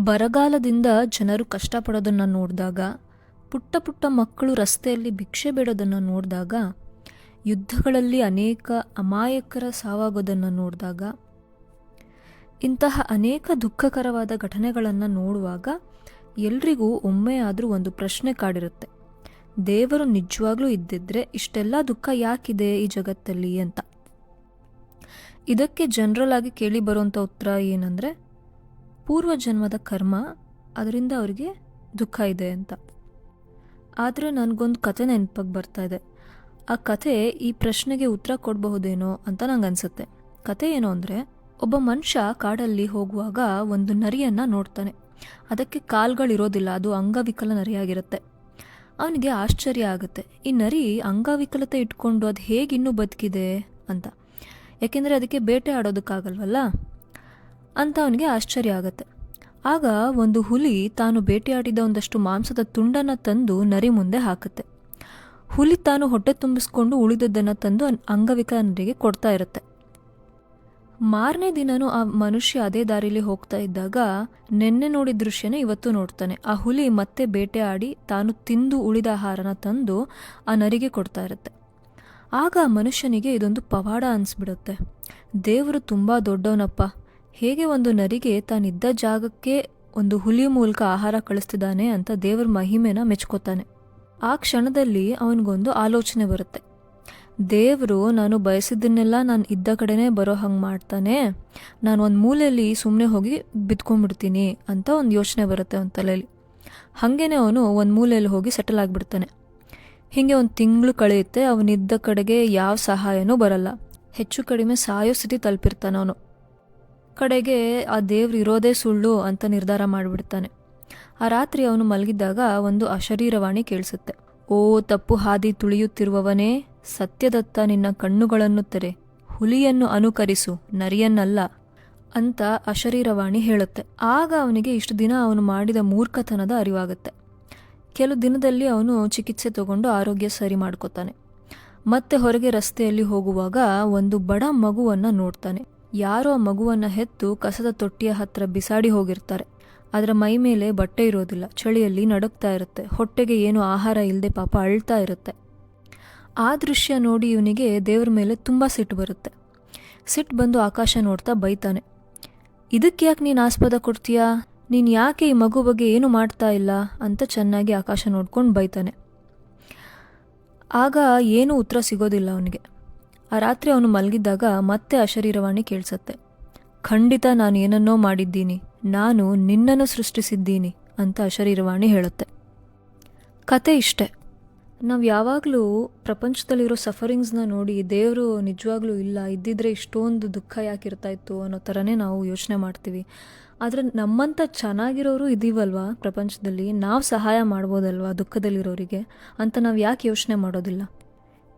ಬರಗಾಲದಿಂದ ಜನರು ಕಷ್ಟಪಡೋದನ್ನು ನೋಡಿದಾಗ, ಪುಟ್ಟ ಪುಟ್ಟ ಮಕ್ಕಳು ರಸ್ತೆಯಲ್ಲಿ ಭಿಕ್ಷೆ ಬೇಡೋದನ್ನು ನೋಡಿದಾಗ, ಯುದ್ಧಗಳಲ್ಲಿ ಅನೇಕ ಅಮಾಯಕರ ಸಾವಾಗೋದನ್ನು ನೋಡಿದಾಗ, ಇಂತಹ ಅನೇಕ ದುಃಖಕರವಾದ ಘಟನೆಗಳನ್ನು ನೋಡುವಾಗ ಎಲ್ರಿಗೂ ಒಮ್ಮೆ ಆದರೂ ಒಂದು ಪ್ರಶ್ನೆ ಕಾಡಿರುತ್ತೆ. ದೇವರು ನಿಜವಾಗ್ಲೂ ಇದ್ದಿದ್ರೆ ಇಷ್ಟೆಲ್ಲ ದುಃಖ ಯಾಕಿದೆ ಈ ಜಗತ್ತಲ್ಲಿ ಅಂತ. ಇದಕ್ಕೆ ಜನರಲ್ ಆಗಿ ಕೇಳಿ ಬರುವಂಥ ಉತ್ತರ ಏನಂದರೆ ಪೂರ್ವ ಜನ್ಮದ ಕರ್ಮ ಅದರಿಂದ ಅವರಿಗೆ ದುಃಖ ಇದೆ ಅಂತ. ಆದರೆ ನನಗೊಂದು ಕತೆ ನೆನಪಾಗಿ ಬರ್ತಾ ಇದೆ. ಆ ಕತೆ ಈ ಪ್ರಶ್ನೆಗೆ ಉತ್ತರ ಕೊಡಬಹುದೇನೋ ಅಂತ ನಂಗೆ ಅನಿಸುತ್ತೆ ಕತೆ ಏನು ಅಂದರೆ, ಒಬ್ಬ ಮನುಷ್ಯ ಕಾಡಲ್ಲಿ ಹೋಗುವಾಗ ಒಂದು ನರಿಯನ್ನು ನೋಡ್ತಾನೆ. ಅದಕ್ಕೆ ಕಾಲ್ಗಳಿರೋದಿಲ್ಲ, ಅದು ಅಂಗವಿಕಲ ನರಿಯಾಗಿರುತ್ತೆ. ಅವನಿಗೆ ಆಶ್ಚರ್ಯ ಆಗುತ್ತೆ, ಈ ನರಿ ಅಂಗವಿಕಲತೆ ಇಟ್ಕೊಂಡು ಅದು ಹೇಗಿನ್ನೂ ಬದುಕಿದೆ ಅಂತ. ಯಾಕೆಂದರೆ ಅದಕ್ಕೆ ಬೇಟೆ ಆಡೋದಕ್ಕಾಗಲ್ವಲ್ಲ? ಅಂತ ಅವನಿಗೆ ಆಶ್ಚರ್ಯ ಆಗತ್ತೆ. ಆಗ ಒಂದು ಹುಲಿ ತಾನು ಬೇಟೆಯಾಡಿದ ಒಂದಷ್ಟು ಮಾಂಸದ ತುಂಡನ್ನು ತಂದು ನರಿ ಮುಂದೆ ಹಾಕುತ್ತೆ. ಹುಲಿ ತಾನು ಹೊಟ್ಟೆ ತುಂಬಿಸ್ಕೊಂಡು ಉಳಿದದ್ದನ್ನು ತಂದು ಅಂಗವಿಕಲನರಿಗೆ ಅಂಗವಿಕಲ ನರಿಗೆ ಕೊಡ್ತಾ ಇರುತ್ತೆ. ಮಾರನೇ ದಿನನೂ ಆ ಮನುಷ್ಯ ಅದೇ ದಾರಿಲಿ ಹೋಗ್ತಾ ಇದ್ದಾಗ ನೆನ್ನೆ ನೋಡಿದ ದೃಶ್ಯನೇ ಇವತ್ತು ನೋಡ್ತಾನೆ. ಆ ಹುಲಿ ಮತ್ತೆ ಬೇಟೆ ಆಡಿ ತಾನು ತಿಂದು ಉಳಿದ ಆಹಾರನ ತಂದು ಆ ನರಿಗೆ ಕೊಡ್ತಾ ಇರುತ್ತೆ. ಆಗ ಮನುಷ್ಯನಿಗೆ ಇದೊಂದು ಪವಾಡ ಅನಿಸ್ಬಿಡುತ್ತೆ. ದೇವರು ತುಂಬ ದೊಡ್ಡವನಪ್ಪ. ಹೇಗೆ ಒಂದು ನರಿಗೆ ತಾನಿದ್ದ ಜಾಗಕ್ಕೆ ಒಂದು ಹುಲಿ ಮೂಲಕ ಆಹಾರ ಕಳಿಸ್ತಿದ್ದಾನೆ ಅಂತ ದೇವರ ಮಹಿಮೆನ ಮೆಚ್ಕೋತಾನೆ. ಆ ಕ್ಷಣದಲ್ಲಿ ಅವನಿಗೊಂದು ಆಲೋಚನೆ ಬರುತ್ತೆ. ದೇವರು, ನಾನು ಬಯಸಿದ್ದನ್ನೆಲ್ಲ ನಾನು ಇದ್ದ ಕಡೆನೇ ಬರೋ ಹಂಗೆ ಮಾಡ್ತಾನೆ. ನಾನು ಒಂದು ಮೂಲೆಯಲ್ಲಿ ಸುಮ್ಮನೆ ಹೋಗಿ ಬಿದ್ಕೊಂಡ್ಬಿಡ್ತೀನಿ ಅಂತ ಒಂದು ಯೋಚನೆ ಬರುತ್ತೆ ಅವನ ತಲೆಯಲ್ಲಿ ಹಾಗೇನೆ ಅವನು ಒಂದು ಮೂಲೆಯಲ್ಲಿ ಹೋಗಿ ಸೆಟಲ್ ಆಗಿಬಿಡ್ತಾನೆ. ಹೀಗೆ ಒಂದು ತಿಂಗಳು ಕಳೆಯುತ್ತೆ, ಅವನಿದ್ದ ಕಡೆಗೆ ಯಾವ ಸಹಾಯನೂ ಬರಲ್ಲ. ಹೆಚ್ಚು ಕಡಿಮೆ ಸಾಯೋ ಸ್ಥಿತಿ ತಲುಪಿರ್ತಾನೆ ಅವನು. ಕಡೆಗೆ ಆ ದೇವ್ರು ಇರೋದೇ ಸುಳ್ಳು ಅಂತ ನಿರ್ಧಾರ ಮಾಡಿಬಿಡ್ತಾನೆ. ಆ ರಾತ್ರಿ ಅವನು ಮಲಗಿದ್ದಾಗ ಒಂದು ಅಶರೀರವಾಣಿ ಕೇಳಿಸುತ್ತೆ. ಓ ತಪ್ಪು ಹಾದಿ ತುಳಿಯುತ್ತಿರುವವನೇ, ಸತ್ಯದತ್ತ ನಿನ್ನ ಕಣ್ಣುಗಳನ್ನು ತೆರೆ, ಹುಲಿಯನ್ನು ಅನುಕರಿಸು, ನರಿಯನ್ನಲ್ಲ ಅಂತ ಅಶರೀರವಾಣಿ ಹೇಳುತ್ತೆ. ಆಗ ಅವನಿಗೆ ಇಷ್ಟು ದಿನ ಅವನು ಮಾಡಿದ ಮೂರ್ಖತನದ ಅರಿವಾಗುತ್ತೆ. ಕೆಲವು ದಿನದಲ್ಲಿ ಅವನು ಚಿಕಿತ್ಸೆ ತಗೊಂಡು ಆರೋಗ್ಯ ಸರಿ ಮಾಡ್ಕೋತಾನೆ. ಮತ್ತೆ ಹೊರಗೆ ರಸ್ತೆಯಲ್ಲಿ ಹೋಗುವಾಗ ಒಂದು ಬಡ ಮಗುವನ್ನು ನೋಡ್ತಾನೆ. ಯಾರೋ ಮಗುವನ್ನು ಹೆತ್ತು ಕಸದ ತೊಟ್ಟಿಯ ಹತ್ರ ಬಿಸಾಡಿ ಹೋಗಿರ್ತಾರೆ. ಅದರ ಮೈ ಮೇಲೆ ಬಟ್ಟೆ ಇರೋದಿಲ್ಲ. ಚಳಿಯಲ್ಲಿ ನಡುಕ್ತಾ ಇರುತ್ತೆ. ಹೊಟ್ಟೆಗೆ ಏನು ಆಹಾರ ಇಲ್ಲದೆ ಪಾಪ ಅಳ್ತಾ ಇರುತ್ತೆ. ಆ ದೃಶ್ಯ ನೋಡಿ ಇವನಿಗೆ ದೇವ್ರ ಮೇಲೆ ತುಂಬ ಸಿಟ್ಟು ಬರುತ್ತೆ. ಸಿಟ್ಟು ಬಂದು ಆಕಾಶ ನೋಡ್ತಾ ಬೈತಾನೆ. ಇದಕ್ಕೆ ಯಾಕೆ ನೀನು ಆಸ್ಪದ ಕೊಡ್ತೀಯಾ? ನೀನು ಯಾಕೆ ಈ ಮಗು ಬಗ್ಗೆ ಏನು ಮಾಡ್ತಾ ಇಲ್ಲ? ಅಂತ ಚೆನ್ನಾಗಿ ಆಕಾಶ ನೋಡ್ಕೊಂಡು ಬೈತಾನೆ. ಆಗ ಏನೂ ಉತ್ತರ ಸಿಗೋದಿಲ್ಲ ಅವನಿಗೆ. ಆ ರಾತ್ರಿ ಅವನು ಮಲಗಿದ್ದಾಗ ಮತ್ತೆ ಅಶರೀರವಾಣಿ ಕೇಳಿಸತ್ತೆ. ಖಂಡಿತ ನಾನು ಏನನ್ನೋ ಮಾಡಿದ್ದೀನಿ, ನಾನು ನಿನ್ನನ್ನು ಸೃಷ್ಟಿಸಿದ್ದೀನಿ ಅಂತ ಅಶರೀರವಾಣಿ ಹೇಳುತ್ತೆ. ಕತೆ ಇಷ್ಟೆ. ನಾವು ಯಾವಾಗಲೂ ಪ್ರಪಂಚದಲ್ಲಿರೋ ಸಫರಿಂಗ್ಸ್ನ ನೋಡಿ ದೇವರು ನಿಜವಾಗ್ಲೂ ಇಲ್ಲ, ಇದ್ದಿದ್ರೆ ಇಷ್ಟೊಂದು ದುಃಖ ಯಾಕಿರ್ತಾ ಇತ್ತು ಅನ್ನೋ ಥರನೇ ನಾವು ಯೋಚನೆ ಮಾಡ್ತೀವಿ. ಆದರೆ ನಮ್ಮಂಥ ಚೆನ್ನಾಗಿರೋರು ಇದೀವಲ್ವಾ ಪ್ರಪಂಚದಲ್ಲಿ? ನಾವು ಸಹಾಯ ಮಾಡ್ಬೋದಲ್ವಾ ದುಃಖದಲ್ಲಿರೋರಿಗೆ ಅಂತ ನಾವು ಯಾಕೆ ಯೋಚನೆ ಮಾಡೋದಿಲ್ಲ?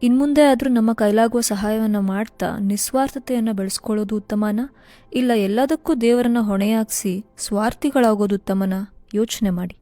ಇನ್ಮುಂದೆ ಆದರೂ ನಮ್ಮ ಕೈಲಾಗುವ ಸಹಾಯವನ್ನು ಮಾಡ್ತಾ ನಿಸ್ವಾರ್ಥತೆಯನ್ನು ಬೆಳೆಸ್ಕೊಳ್ಳೋದು ಉತ್ತಮನ? ಇಲ್ಲ ಎಲ್ಲದಕ್ಕೂ ದೇವರನ್ನ ಹೊಣೆಯಾಗಿಸಿ ಸ್ವಾರ್ಥಿಗಳಾಗೋದು ಉತ್ತಮನ? ಯೋಚನೆ ಮಾಡಿ.